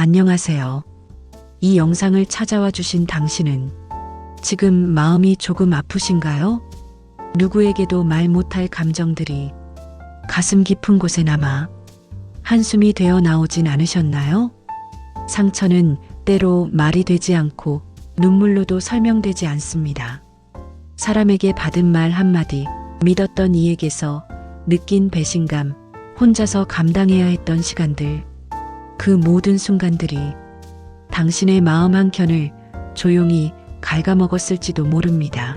안녕하세요. 이 영상을 찾아와 주신 당신은 지금 마음이 조금 아프신가요? 누구에게도 말 못할 감정들이 가슴 깊은 곳에 남아 한숨이 되어 나오진 않으셨나요? 상처는 때로 말이 되지 않고 눈물로도 설명되지 않습니다. 사람에게 받은 말 한마디, 믿었던 이에게서 느낀 배신감, 혼자서 감당해야 했던 시간들, 그 모든 순간들이 당신의 마음 한켠을 조용히 갉아먹었을지도 모릅니다.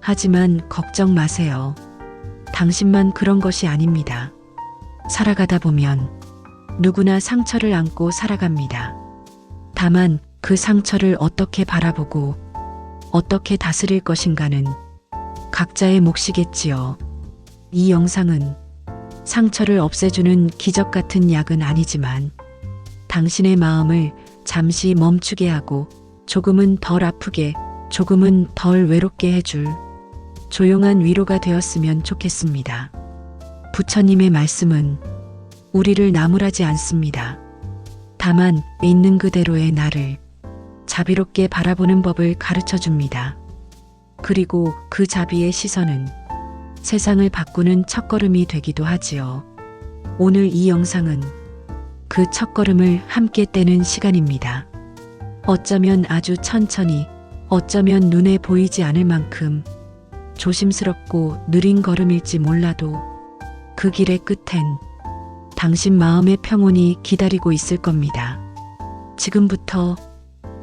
하지만 걱정 마세요. 당신만 그런 것이 아닙니다. 살아가다 보면 누구나 상처를 안고 살아갑니다. 다만 그 상처를 어떻게 바라보고 어떻게 다스릴 것인가는 각자의 몫이겠지요. 이 영상은 상처를 없애주는 기적 같은 약은 아니지만 당신의 마음을 잠시 멈추게 하고 조금은 덜 아프게, 조금은 덜 외롭게 해줄 조용한 위로가 되었으면 좋겠습니다. 부처님의 말씀은 우리를 나무라지 않습니다. 다만 있는 그대로의 나를 자비롭게 바라보는 법을 가르쳐 줍니다. 그리고 그 자비의 시선은 세상을 바꾸는 첫걸음이 되기도 하지요. 오늘 이 영상은 그 첫걸음을 함께 떼는 시간입니다. 어쩌면 아주 천천히, 어쩌면 눈에 보이지 않을 만큼 조심스럽고 느린 걸음일지 몰라도 그 길의 끝엔 당신 마음의 평온이 기다리고 있을 겁니다. 지금부터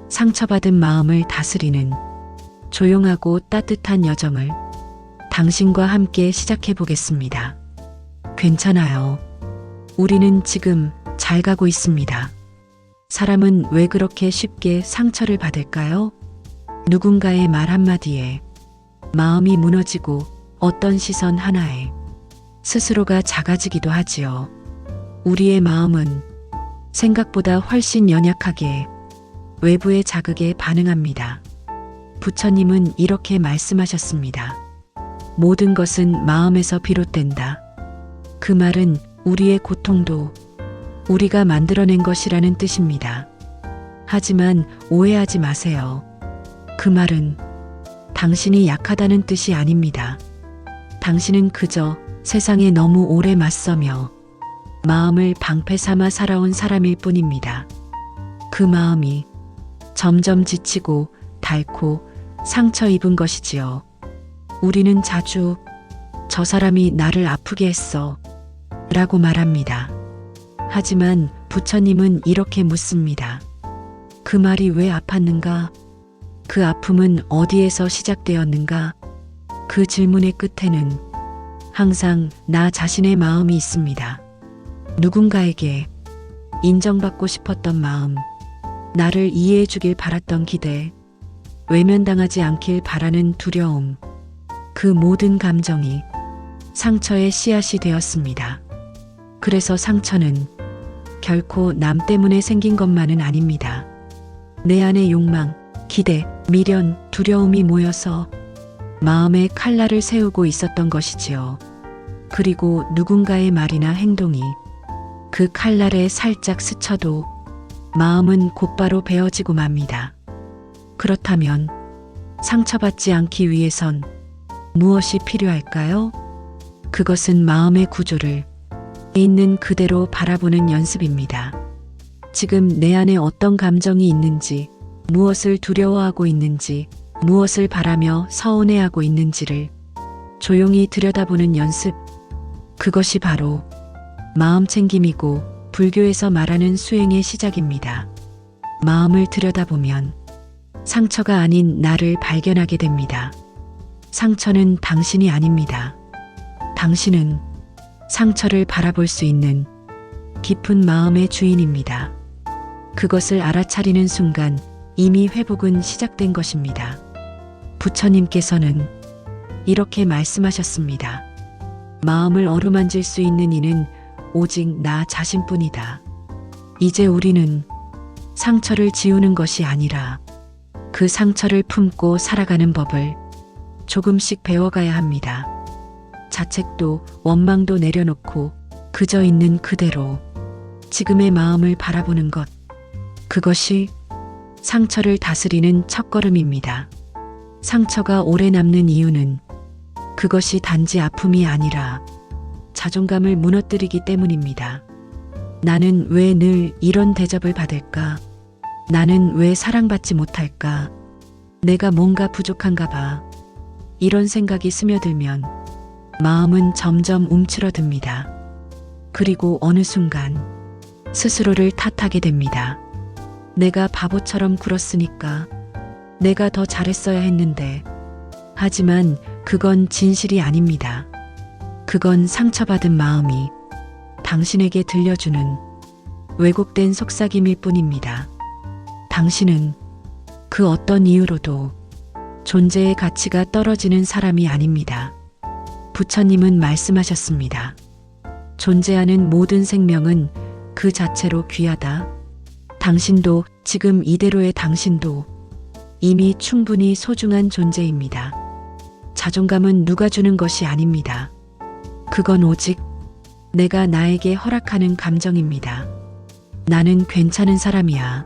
상처받은 마음을 다스리는 조용하고 따뜻한 여정을 당신과 함께 시작해 보겠습니다. 괜찮아요. 우리는 지금 잘 가고 있습니다. 사람은 왜 그렇게 쉽게 상처를 받을까요? 누군가의 말 한마디에 마음이 무너지고 어떤 시선 하나에 스스로가 작아지기도 하지요. 우리의 마음은 생각보다 훨씬 연약하게 외부의 자극에 반응합니다. 부처님은 이렇게 말씀하셨습니다. 모든 것은 마음에서 비롯된다. 그 말은 우리의 고통도 우리가 만들어낸 것이라는 뜻입니다. 하지만 오해하지 마세요. 그 말은 당신이 약하다는 뜻이 아닙니다. 당신은 그저 세상에 너무 오래 맞서며 마음을 방패 삼아 살아온 사람일 뿐입니다. 그 마음이 점점 지치고 닳고 상처 입은 것이지요. 우리는 자주 저 사람이 나를 아프게 했어 라고 말합니다. 하지만 부처님은 이렇게 묻습니다. 그 말이 왜 아팠는가? 그 아픔은 어디에서 시작되었는가? 그 질문의 끝에는 항상 나 자신의 마음이 있습니다. 누군가에게 인정받고 싶었던 마음, 나를 이해해 주길 바랐던 기대, 외면당하지 않길 바라는 두려움, 그 모든 감정이 상처의 씨앗이 되었습니다. 그래서 상처는 결코 남 때문에 생긴 것만은 아닙니다. 내 안의 욕망, 기대, 미련, 두려움이 모여서 마음에 칼날을 세우고 있었던 것이지요. 그리고 누군가의 말이나 행동이 그 칼날에 살짝 스쳐도 마음은 곧바로 베어지고 맙니다. 그렇다면 상처받지 않기 위해선 무엇이 필요할까요? 그것은 마음의 구조를 있는 그대로 바라보는 연습입니다. 지금 내 안에 어떤 감정이 있는지, 무엇을 두려워하고 있는지, 무엇을 바라며 서운해하고 있는지를 조용히 들여다보는 연습. 그것이 바로 마음 챙김이고 불교에서 말하는 수행의 시작입니다. 마음을 들여다보면 상처가 아닌 나를 발견하게 됩니다. 상처는 당신이 아닙니다. 당신은 상처를 바라볼 수 있는 깊은 마음의 주인입니다. 그것을 알아차리는 순간 이미 회복은 시작된 것입니다. 부처님께서는 이렇게 말씀하셨습니다. 마음을 어루만질 수 있는 이는 오직 나 자신뿐이다. 이제 우리는 상처를 지우는 것이 아니라 그 상처를 품고 살아가는 법을 조금씩 배워가야 합니다. 자책도 원망도 내려놓고 그저 있는 그대로 지금의 마음을 바라보는 것. 그것이 상처를 다스리는 첫걸음입니다. 상처가 오래 남는 이유는 그것이 단지 아픔이 아니라 자존감을 무너뜨리기 때문입니다. 나는 왜 늘 이런 대접을 받을까? 나는 왜 사랑받지 못할까? 내가 뭔가 부족한가 봐. 이런 생각이 스며들면 마음은 점점 움츠러듭니다. 그리고 어느 순간 스스로를 탓하게 됩니다. 내가 바보처럼 굴었으니까 내가 더 잘했어야 했는데 하지만 그건 진실이 아닙니다. 그건 상처받은 마음이 당신에게 들려주는 왜곡된 속삭임일 뿐입니다. 당신은 그 어떤 이유로도 존재의 가치가 떨어지는 사람이 아닙니다. 부처님은 말씀하셨습니다. 존재하는 모든 생명은 그 자체로 귀하다. 당신도 지금 이대로의 당신도 이미 충분히 소중한 존재입니다. 자존감은 누가 주는 것이 아닙니다. 그건 오직 내가 나에게 허락하는 감정입니다. 나는 괜찮은 사람이야.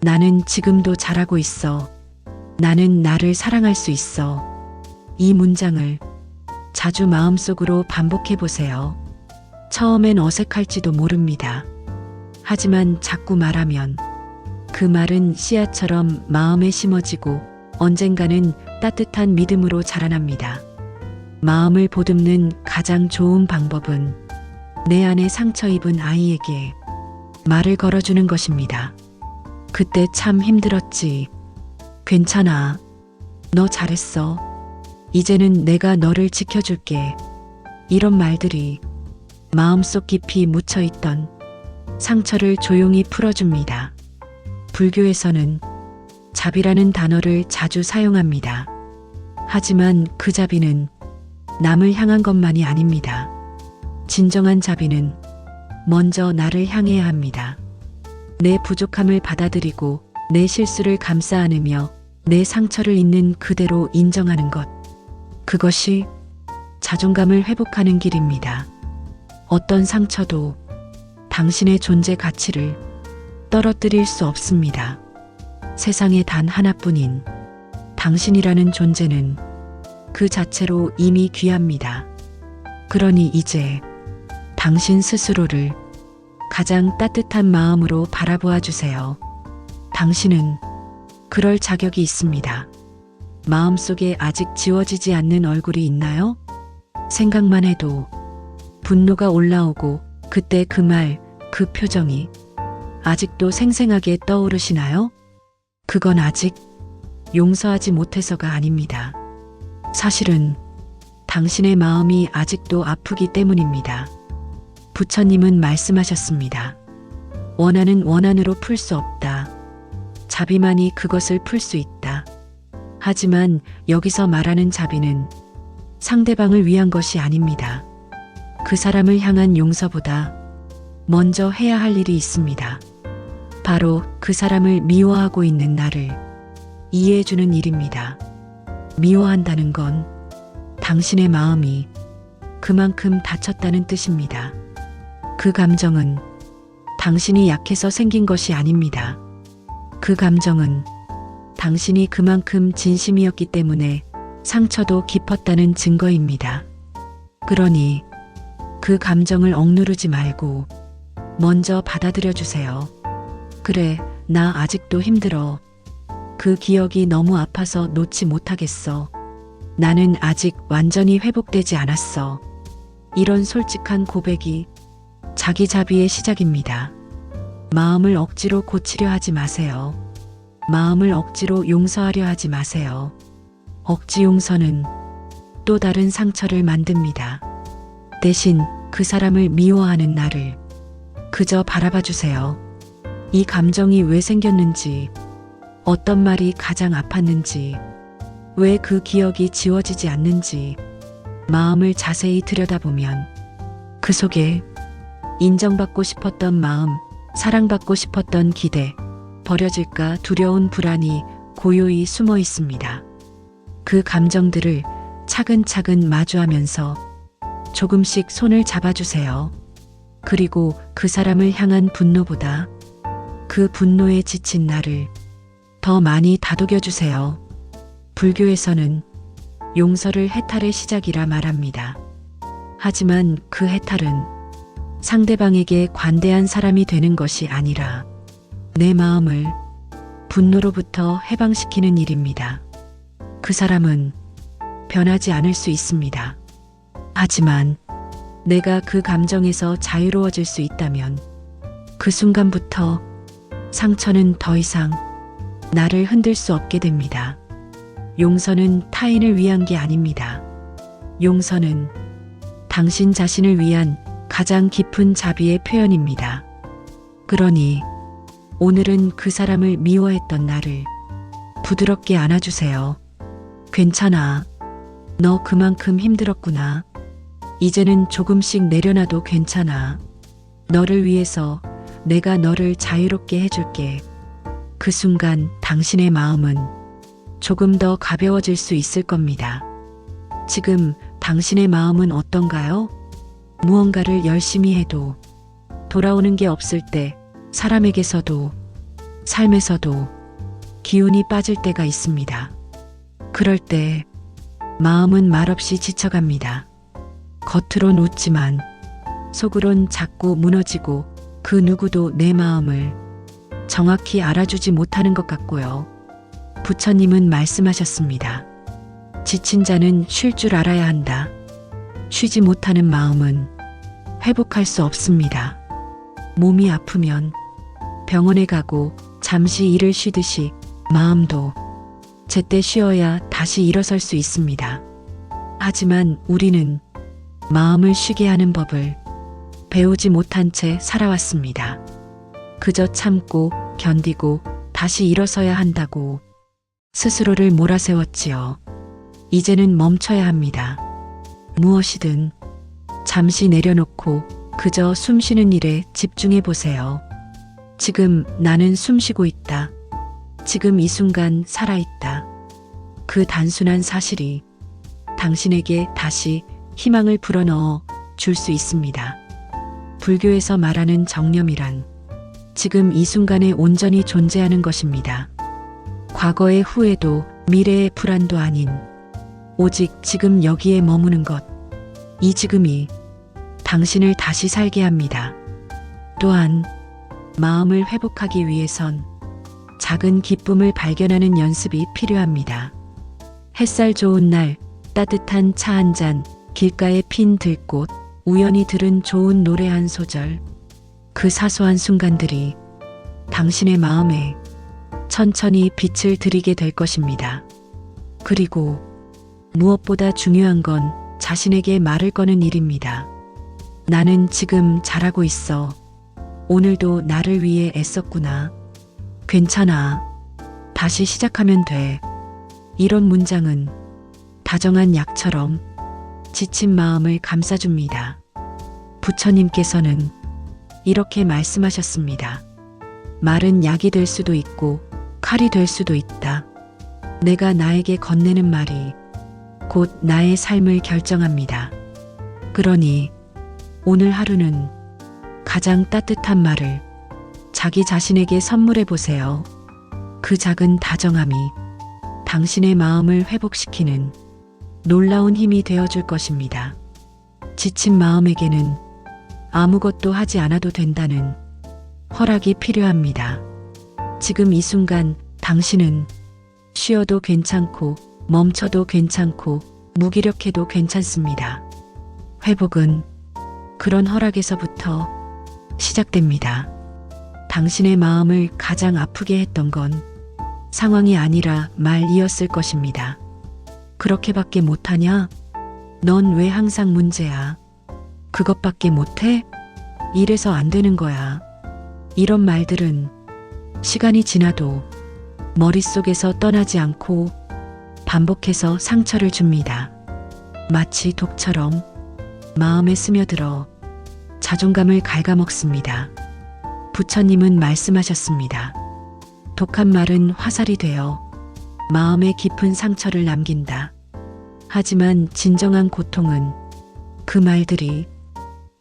나는 지금도 잘하고 있어. 나는 나를 사랑할 수 있어. 이 문장을 자주 마음속으로 반복해 보세요. 처음엔 어색할지도 모릅니다. 하지만 자꾸 말하면 그 말은 씨앗처럼 마음에 심어지고 언젠가는 따뜻한 믿음으로 자라납니다. 마음을 보듬는 가장 좋은 방법은 내 안에 상처 입은 아이에게 말을 걸어주는 것입니다. 그때 참 힘들었지. 괜찮아. 너 잘했어. 이제는 내가 너를 지켜줄게. 이런 말들이 마음속 깊이 묻혀 있던 상처를 조용히 풀어줍니다. 불교에서는 자비라는 단어를 자주 사용합니다. 하지만 그 자비는 남을 향한 것만이 아닙니다. 진정한 자비는 먼저 나를 향해야 합니다. 내 부족함을 받아들이고 내 실수를 감싸 안으며 내 상처를 있는 그대로 인정하는 것. 그것이 자존감을 회복하는 길입니다. 어떤 상처도 당신의 존재 가치를 떨어뜨릴 수 없습니다. 세상에 단 하나뿐인 당신이라는 존재는 그 자체로 이미 귀합니다. 그러니 이제 당신 스스로를 가장 따뜻한 마음으로 바라보아 주세요. 당신은 그럴 자격이 있습니다. 마음속에 아직 지워지지 않는 얼굴이 있나요? 생각만 해도 분노가 올라오고 그때 그 말, 그 표정이 아직도 생생하게 떠오르시나요? 그건 아직 용서하지 못해서가 아닙니다. 사실은 당신의 마음이 아직도 아프기 때문입니다. 부처님은 말씀하셨습니다. 원하는 원한으로 풀 수 없다. 자비만이 그것을 풀 수 있다. 하지만 여기서 말하는 자비는 상대방을 위한 것이 아닙니다. 그 사람을 향한 용서보다 먼저 해야 할 일이 있습니다. 바로 그 사람을 미워하고 있는 나를 이해해주는 일입니다. 미워한다는 건 당신의 마음이 그만큼 다쳤다는 뜻입니다. 그 감정은 당신이 약해서 생긴 것이 아닙니다. 그 감정은 당신이 그만큼 진심이었기 때문에 상처도 깊었다는 증거입니다. 그러니 그 감정을 억누르지 말고 먼저 받아들여 주세요. 그래, 나 아직도 힘들어. 그 기억이 너무 아파서 놓지 못하겠어. 나는 아직 완전히 회복되지 않았어. 이런 솔직한 고백이 자기 자비의 시작입니다. 마음을 억지로 고치려 하지 마세요. 마음을 억지로 용서하려 하지 마세요. 억지 용서는 또 다른 상처를 만듭니다. 대신 그 사람을 미워하는 나를 그저 바라봐 주세요. 이 감정이 왜 생겼는지, 어떤 말이 가장 아팠는지, 왜 그 기억이 지워지지 않는지, 마음을 자세히 들여다보면 그 속에 인정받고 싶었던 마음, 사랑받고 싶었던 기대, 버려질까 두려운 불안이 고요히 숨어 있습니다. 그 감정들을 차근차근 마주하면서 조금씩 손을 잡아주세요. 그리고 그 사람을 향한 분노보다 그 분노에 지친 나를 더 많이 다독여 주세요. 불교에서는 용서를 해탈의 시작이라 말합니다. 하지만 그 해탈은 상대방에게 관대한 사람이 되는 것이 아니라 내 마음을 분노로부터 해방시키는 일입니다. 그 사람은 변하지 않을 수 있습니다. 하지만 내가 그 감정에서 자유로워질 수 있다면 그 순간부터 상처는 더 이상 나를 흔들 수 없게 됩니다. 용서는 타인을 위한 게 아닙니다. 용서는 당신 자신을 위한 가장 깊은 자비의 표현입니다. 그러니 오늘은 그 사람을 미워했던 나를 부드럽게 안아주세요. 괜찮아. 너 그만큼 힘들었구나. 이제는 조금씩 내려놔도 괜찮아. 너를 위해서 내가 너를 자유롭게 해줄게. 그 순간 당신의 마음은 조금 더 가벼워질 수 있을 겁니다. 지금 당신의 마음은 어떤가요? 무언가를 열심히 해도 돌아오는 게 없을 때 사람에게서도 삶에서도 기운이 빠질 때가 있습니다. 그럴 때 마음은 말없이 지쳐갑니다. 겉으론 웃지만 속으론 자꾸 무너지고 그 누구도 내 마음을 정확히 알아주지 못하는 것 같고요. 부처님은 말씀하셨습니다. 지친 자는 쉴 줄 알아야 한다. 쉬지 못하는 마음은 회복할 수 없습니다. 몸이 아프면 병원에 가고 잠시 일을 쉬듯이 마음도 제때 쉬어야 다시 일어설 수 있습니다. 하지만 우리는 마음을 쉬게 하는 법을 배우지 못한 채 살아왔습니다. 그저 참고 견디고 다시 일어서야 한다고 스스로를 몰아세웠지요. 이제는 멈춰야 합니다. 무엇이든 잠시 내려놓고 그저 숨 쉬는 일에 집중해 보세요. 지금 나는 숨 쉬고 있다. 지금 이 순간 살아있다. 그 단순한 사실이 당신에게 다시 희망을 불어넣어 줄 수 있습니다. 불교에서 말하는 정념이란 지금 이 순간에 온전히 존재하는 것입니다. 과거의 후회도 미래의 불안도 아닌 오직 지금 여기에 머무는 것. 이 지금이 당신을 다시 살게 합니다. 또한 마음을 회복하기 위해선 작은 기쁨을 발견하는 연습이 필요합니다. 햇살 좋은 날, 따뜻한 차 한 잔, 길가에 핀 들꽃, 우연히 들은 좋은 노래 한 소절. 그 사소한 순간들이 당신의 마음에 천천히 빛을 들이게 될 것입니다. 그리고 무엇보다 중요한 건 자신에게 말을 거는 일입니다. 나는 지금 잘하고 있어. 오늘도 나를 위해 애썼구나. 괜찮아. 다시 시작하면 돼. 이런 문장은 다정한 약처럼 지친 마음을 감싸줍니다. 부처님께서는 이렇게 말씀하셨습니다. 말은 약이 될 수도 있고 칼이 될 수도 있다. 내가 나에게 건네는 말이 곧 나의 삶을 결정합니다. 그러니 오늘 하루는 가장 따뜻한 말을 자기 자신에게 선물해 보세요. 그 작은 다정함이 당신의 마음을 회복시키는 놀라운 힘이 되어 줄 것입니다. 지친 마음에게는 아무것도 하지 않아도 된다는 허락이 필요합니다. 지금 이 순간 당신은 쉬어도 괜찮고 멈춰도 괜찮고 무기력해도 괜찮습니다. 회복은 그런 허락에서부터 시작됩니다. 당신의 마음을 가장 아프게 했던 건 상황이 아니라 말이었을 것입니다. 그렇게밖에 못하냐? 넌 왜 항상 문제야? 그것밖에 못해? 이래서 안 되는 거야. 이런 말들은 시간이 지나도 머릿속에서 떠나지 않고 반복해서 상처를 줍니다. 마치 독처럼 마음에 스며들어 자존감을 갉아먹습니다. 부처님은 말씀하셨습니다. 독한 말은 화살이 되어 마음에 깊은 상처를 남긴다. 하지만 진정한 고통은 그 말들이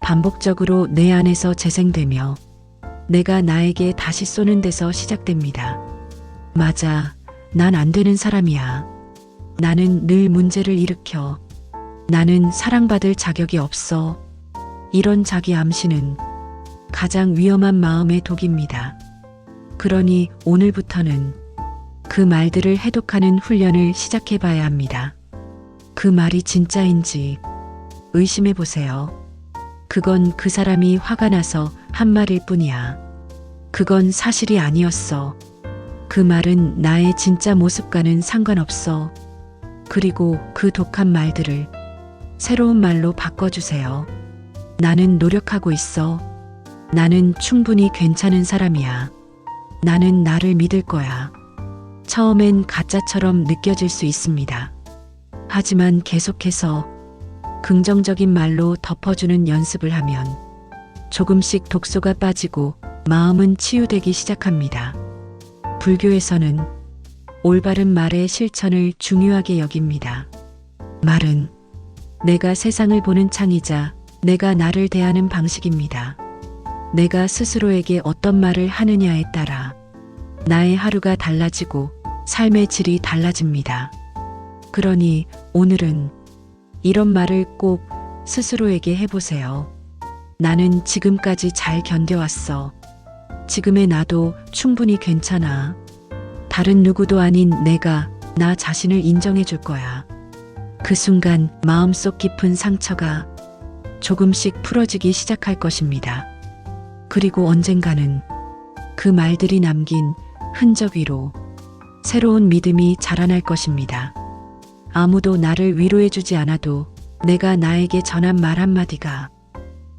반복적으로 내 안에서 재생되며 내가 나에게 다시 쏘는 데서 시작됩니다. 맞아. 난 안 되는 사람이야. 나는 늘 문제를 일으켜. 나는 사랑받을 자격이 없어. 이런 자기 암시는 가장 위험한 마음의 독입니다. 그러니 오늘부터는 그 말들을 해독하는 훈련을 시작해 봐야 합니다. 그 말이 진짜인지 의심해 보세요. 그건 그 사람이 화가 나서 한 말일 뿐이야. 그건 사실이 아니었어. 그 말은 나의 진짜 모습과는 상관없어. 그리고 그 독한 말들을 새로운 말로 바꿔주세요. 나는 노력하고 있어. 나는 충분히 괜찮은 사람이야. 나는 나를 믿을 거야. 처음엔 가짜처럼 느껴질 수 있습니다. 하지만 계속해서 긍정적인 말로 덮어주는 연습을 하면 조금씩 독소가 빠지고 마음은 치유되기 시작합니다. 불교에서는 올바른 말의 실천을 중요하게 여깁니다. 말은 내가 세상을 보는 창이자 내가 나를 대하는 방식입니다. 내가 스스로에게 어떤 말을 하느냐에 따라 나의 하루가 달라지고 삶의 질이 달라집니다. 그러니 오늘은 이런 말을 꼭 스스로에게 해보세요. 나는 지금까지 잘 견뎌왔어. 지금의 나도 충분히 괜찮아. 다른 누구도 아닌 내가 나 자신을 인정해 줄 거야. 그 순간 마음속 깊은 상처가 조금씩 풀어지기 시작할 것입니다. 그리고 언젠가는 그 말들이 남긴 흔적 위로 새로운 믿음이 자라날 것입니다. 아무도 나를 위로해 주지 않아도 내가 나에게 전한 말 한마디가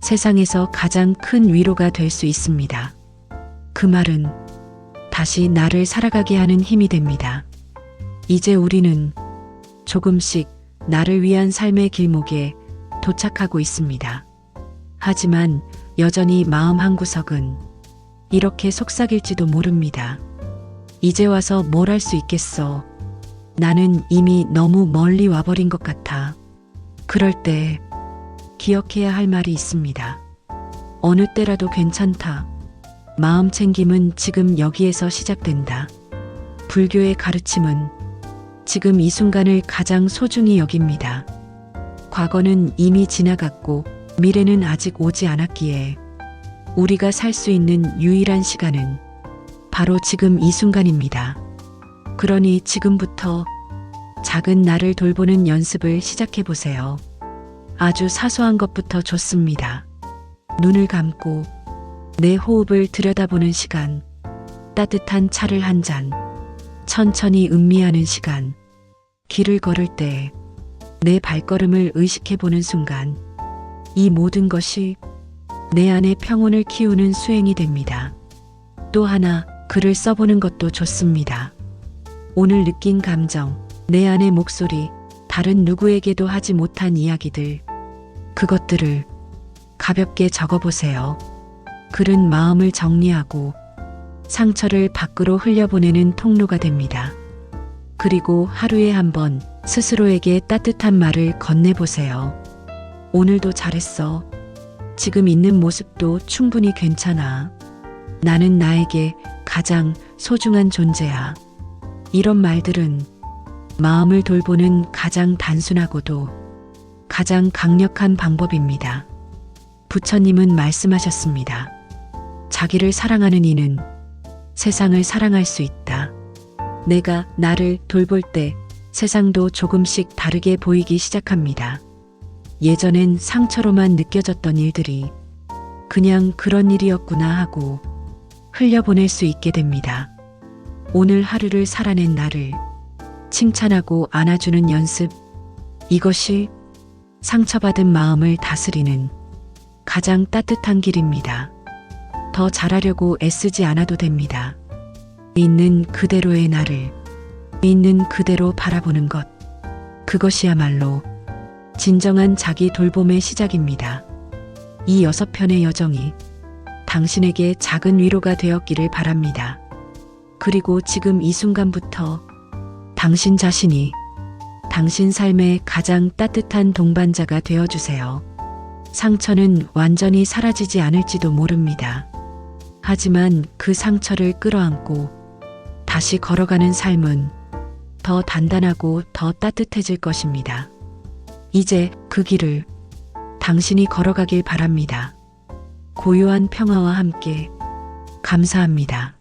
세상에서 가장 큰 위로가 될 수 있습니다. 그 말은 다시 나를 살아가게 하는 힘이 됩니다. 이제 우리는 조금씩 나를 위한 삶의 길목에 도착하고 있습니다. 하지만 여전히 마음 한구석은 이렇게 속삭일지도 모릅니다. 이제 와서 뭘 할 수 있겠어. 나는 이미 너무 멀리 와버린 것 같아. 그럴 때 기억해야 할 말이 있습니다. 어느 때라도 괜찮다. 마음 챙김은 지금 여기에서 시작된다. 불교의 가르침은 지금 이 순간을 가장 소중히 여깁니다. 과거는 이미 지나갔고 미래는 아직 오지 않았기에 우리가 살 수 있는 유일한 시간은 바로 지금 이 순간입니다. 그러니 지금부터 작은 나를 돌보는 연습을 시작해 보세요. 아주 사소한 것부터 좋습니다. 눈을 감고 내 호흡을 들여다보는 시간, 따뜻한 차를 한 잔, 천천히 음미하는 시간, 길을 걸을 때 내 발걸음을 의식해 보는 순간, 이 모든 것이 내 안의 평온을 키우는 수행이 됩니다. 또 하나 글을 써보는 것도 좋습니다. 오늘 느낀 감정, 내 안의 목소리, 다른 누구에게도 하지 못한 이야기들, 그것들을 가볍게 적어보세요. 글은 마음을 정리하고 상처를 밖으로 흘려보내는 통로가 됩니다. 그리고 하루에 한 번 스스로에게 따뜻한 말을 건네보세요. 오늘도 잘했어. 지금 있는 모습도 충분히 괜찮아. 나는 나에게 가장 소중한 존재야. 이런 말들은 마음을 돌보는 가장 단순하고도 가장 강력한 방법입니다. 부처님은 말씀하셨습니다. 자기를 사랑하는 이는 세상을 사랑할 수 있다. 내가 나를 돌볼 때 세상도 조금씩 다르게 보이기 시작합니다. 예전엔 상처로만 느껴졌던 일들이 그냥 그런 일이었구나 하고 흘려보낼 수 있게 됩니다. 오늘 하루를 살아낸 나를 칭찬하고 안아주는 연습. 이것이 상처받은 마음을 다스리는 가장 따뜻한 길입니다. 더 잘하려고 애쓰지 않아도 됩니다. 있는 그대로의 나를 있는 그대로 바라보는 것. 그것이야말로 진정한 자기 돌봄의 시작입니다. 이 여섯 편의 여정이 당신에게 작은 위로가 되었기를 바랍니다. 그리고 지금 이 순간부터 당신 자신이 당신 삶의 가장 따뜻한 동반자가 되어주세요. 상처는 완전히 사라지지 않을지도 모릅니다. 하지만 그 상처를 끌어안고 다시 걸어가는 삶은 더 단단하고 더 따뜻해질 것입니다. 이제 그 길을 당신이 걸어가길 바랍니다. 고요한 평화와 함께 감사합니다.